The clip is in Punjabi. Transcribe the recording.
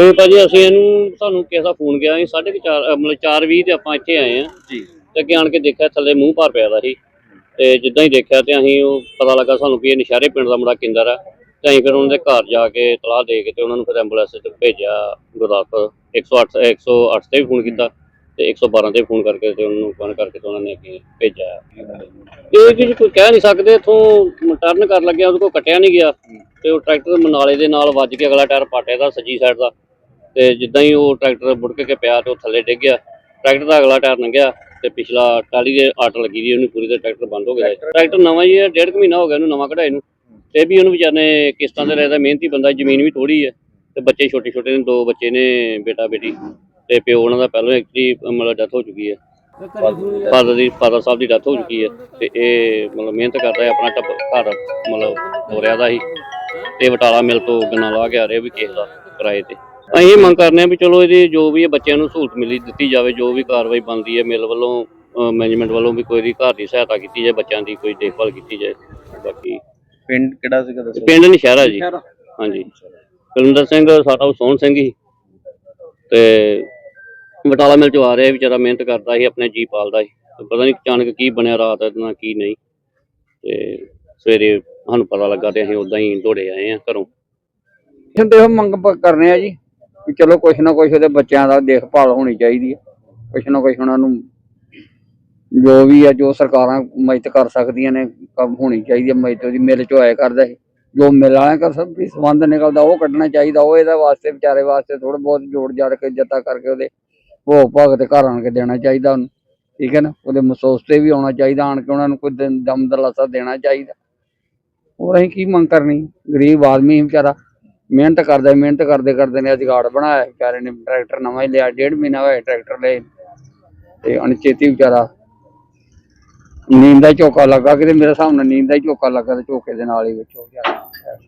ਇਹ ਭਾਜੀ ਅਸੀਂ ਇਹਨੂੰ ਸਾਨੂੰ ਕਿਸੇ ਦਾ ਫੋਨ ਗਿਆ ਸੀ ਸਾਢੇ ਕੁ ਚਾਰ ਅਹ ਮਤਲਬ 4:20 ਤੇ ਆਪਾਂ ਇੱਥੇ ਆਏ ਆ ਜੀ। ਤੇ ਅੱਗੇ ਆਣ ਕੇ ਦੇਖਿਆ ਥੱਲੇ ਮੂੰਹ ਭਰ ਪਿਆ ਦਾ ਸੀ। ਤੇ ਜਿੱਦਾਂ ਹੀ ਦੇਖਿਆ ਤੇ ਅਸੀਂ ਉਹ ਪਤਾ ਲੱਗਾ ਸਾਨੂੰ ਵੀ ਇਹ ਨਿਸ਼ਾਰੇ ਪਿੰਡ ਦਾ ਮੁੰਡਾ ਕਿੰਦਰ ਆ। ਤੇ ਅਸੀਂ ਫਿਰ ਉਹਨਾਂ ਦੇ ਘਰ ਜਾ ਕੇ ਤਲਾਹ ਦੇ ਕੇ ਤੇ ਉਹਨਾਂ ਨੂੰ ਫਿਰ ਐਂਬੂਲੈਂਸ ਤੇ ਭੇਜਿਆ ਗੁਰਦਾਸਪੁਰ। 108 108 ਤੇ ਵੀ ਫੋਨ ਕੀਤਾ ਤੇ 112 ਤੇ ਫੋਨ ਕਰਕੇ ਤੇ ਉਹਨਾਂ ਨੂੰ ਫੋਨ ਕਰਕੇ ਤੇ ਉਹਨਾਂ ਨੇ ਅੱਗੇ ਭੇਜਿਆ। ਇਹ ਜੀ ਕੋਈ ਕਹਿ ਨਹੀਂ ਸਕਦੇ ਇਥੋਂ ਟਰਨ ਕਰ ਲੱਗਿਆ ਉਹਦੇ ਕੋਲ ਕੱਟਿਆ ਨਹੀਂ ਗਿਆ। ਤੇ ਉਹ ਟਰੈਕਟਰ ਮਨਾਲੇ ਦੇ ਨਾਲ ਵੱਜ ਕੇ ਅਗਲਾ ਟਾਇਰ ਪਾਟਿਆ ਦਾ ਸੱਜੀ ਸਾਈਡ ਦਾ। ਤੇ ਜਿੱਦਾਂ ਹੀ ਉਹ ਟਰੈਕਟਰ ਬੁੜਕ ਕੇ ਪਿਆ ਤੇ ਉਹ ਥੱਲੇ ਡਿੱਗ ਗਿਆ ਟਰੈਕਟਰ ਦਾ ਅਗਲਾ ਟਾਇਰ ਲੰਘਿਆ ਤੇ ਪਿਛਲਾ ਟਾਲੀ ਦੇ ਆਟ ਲੱਗੀ ਦੀ ਉਹਨੂੰ ਪੂਰੀ ਤੇ ਟਰੈਕਟਰ ਬੰਦ ਹੋ ਗਿਆ। ਟਰੈਕਟਰ ਨਵਾਂ ਹੀ ਹੈ ਡੇਢ ਕੁ ਮਹੀਨਾ ਹੋ ਗਿਆ ਉਹਨੂੰ ਨਵਾਂ ਕਢਾਏ ਨੂੰ। ਤੇ ਵੀ ਉਹਨੂੰ ਵਿਚਾਰੇ ਕਿਸ਼ਤਾਂ ਤੇ ਰਹਿਦਾ ਮਿਹਨਤੀ ਬੰਦਾ ਜ਼ਮੀਨ ਵੀ ਥੋੜੀ ਹੈ। ਤੇ ਬੱਚੇ ਛੋਟੇ ਛੋਟੇ ਨੇ ਦੋ ਬੱਚੇ ਨੇ ਬੇਟਾ ਬੇਟੀ ਤੇ ਪਿਓ ਉਹਨਾਂ ਦਾ ਪਹਿਲਾਂ ਐਕਚੁਅਲੀ ਮਤਲਬ ਡੈਥ ਹੋ ਚੁੱਕੀ ਹੈ। ਫਾਦਰ ਦੀ ਫਾਦਰ ਸਾਹਿਬ ਦੀ ਡੈਥ ਹੋ ਚੁੱਕੀ ਹੈ। ਤੇ ਇਹ ਮਤਲਬ ਮਿਹਨਤ ਕਰਦਾ ਹੈ ਆਪਣਾ ਟੱਬ ਘਰ ਮਤਲਬ ਤੋਰਿਆ ਦਾ ਸੀ ਤੇ ਬਟਾਲਾ ਮਿਲ ਤੋਂ ਗੰਨਾ ਲਾ ਕੇ ਆ ਰਿਹਾ ਵੀ ਕਿਸੇ ਦਾ ਕਿਰਾਏ ਤੇ। ਅਸੀਂ ਮੰਗ ਕਰਨੇ ਆ ਵੀ ਚਲੋ ਇਹਦੀ ਜੋ ਵੀ ਇਹ ਬੱਚਿਆਂ ਨੂੰ ਸਹੂਲਤ ਮਿਲੀ ਦਿੱਤੀ ਜਾਵੇ ਜੋ ਵੀ ਕਾਰਵਾਈ ਬਣਦੀ ਹੈ ਮਿਲ ਵੱਲੋਂ ਮੈਨੇਜਮੈਂਟ ਵੱਲੋਂ ਵੀ ਕੋਈ ਦੀ ਘਰ ਦੀ ਸਹਾਇਤਾ ਕੀਤੀ ਜਾਏ ਬੱਚਿਆਂ ਦੀ ਕੋਈ ਦੇਖਭਾਲ ਕੀਤੀ ਜਾਏ। ਬਾਕੀ ਪਿੰਡ ਕਿਹੜਾ ਸੀਗਾ ਦੱਸੋ? ਪਿੰਡ ਨਸ਼ਹਿਰਾ ਜੀ। ਹਾਂਜੀ। ਕੁਲਵਿੰਦਰ ਸਿੰਘ ਸਾਡਾ ਸੋਹਣ ਸਿੰਘ ਹੀ ਤੇ ਬਟਾਲਾ ਮਿਲ ਚੋਂ ਆ ਰਿਹਾ ਵਿਚਾਰਾ ਮਿਹਨਤ ਕਰਦਾ ਸੀ ਆਪਣੇ ਜੀ ਪਾਲਦਾ ਸੀ। ਪਤਾ ਨਹੀਂ ਅਚਾਨਕ ਕੀ ਬਣਿਆ ਰਾਤ ਇਹਦੇ ਨਾਲ ਕੀ ਨਹੀਂ। ਤੇ ਸਵੇਰੇ ਸਾਨੂੰ ਪਤਾ ਲੱਗਾ ਤੇ ਅਸੀਂ ਉਦਾਂ ਹੀ ਦੌੜੇ ਆਏ ਆ ਘਰੋਂ। ਹੁੰਦੇ ਉਹ ਮੰਗ ਕਰਨੇ ਆ ਜੀ। ਵੀ ਚਲੋ ਕੁਛ ਨਾ ਕੁਛ ਉਹਦੇ ਬੱਚਿਆਂ ਦਾ ਦੇਖਭਾਲ ਹੋਣੀ ਚਾਹੀਦੀ ਹੈ। ਕੁਛ ਨਾ ਕੁਛ ਉਹਨਾਂ ਨੂੰ ਜੋ ਵੀ ਆ ਜੋ ਸਰਕਾਰਾਂ ਮਦਦ ਕਰ ਸਕਦੀਆਂ ਨੇ, ਕੰਮ ਹੋਣੀ ਚਾਹੀਦੀ ਹੈ, ਮਦਦ ਉਹਦੀ ਮਿਲ ਚੋਂ ਆਇਆ ਕਰਦਾ ਹੈ ਜੋ ਮਿਲ ਵਾਲਿਆਂ ਦਾ ਸਭ ਵੀ ਸੰਬੰਧ ਨਿਕਲਦਾ, ਉਹ ਕੱਢਣਾ ਚਾਹੀਦਾ, ਉਹ ਇਹਦਾ ਵਾਸਤੇ ਵਿਚਾਰੇ ਵਾਸਤੇ ਥੋੜਾ ਬਹੁਤ ਜੋੜ ਜਾੜ ਕੇ ਜੱਤਾ ਕਰਕੇ ਉਹਦੇ ਭੋਗ ਭਾਗ ਤੇ ਘਰ ਆਣ ਕੇ ਦੇਣਾ ਚਾਹੀਦਾ ਉਹਨੂੰ, ਠੀਕ ਹੈ ਨਾ? ਉਹਦੇ ਮਸੋਸ ਤੇ ਵੀ ਆਉਣਾ ਚਾਹੀਦਾ, ਆਣ ਕੇ ਉਹਨਾਂ ਨੂੰ ਕੋਈ ਦਮ ਦਲਾਸਾ ਦੇਣਾ ਚਾਹੀਦਾ। ਹੋਰ ਅਸੀਂ ਕੀ ਮੰਗ ਕਰਨੀ? ਗਰੀਬ ਆਦਮੀ ਸੀ ਵਿਚਾਰਾ ਮਿਹਨਤ ਕਰਦਾ, ਮਿਹਨਤ ਕਰਦੇ ਕਰਦੇ ਨੇ ਅਧਿਕਾਰ ਬਣਾਇਆ ਵਿਚਾਰੇ ਨੇ ਟਰੈਕਟਰ ਨਵਾਂ ਹੀ ਲਿਆ, ਡੇਢ ਮਹੀਨਾ ਹੋਇਆ ਟਰੈਕਟਰ ਲਏ ਤੇ ਅਣਚੇਤੀ ਵਿਚਾਰਾ ਨੀਂਦ ਦਾ ਝੋਕਾ ਲੱਗਾ, ਕਿਤੇ ਮੇਰੇ ਹਿਸਾਬ ਨਾਲ ਨੀਂਦ ਦਾ ਹੀ ਝੋਕਾ ਲੱਗਾ ਤੇ ਝੋਕੇ ਦੇ ਨਾਲ ਹੀ ਵਿੱਚ ਹੋ ਗਿਆ।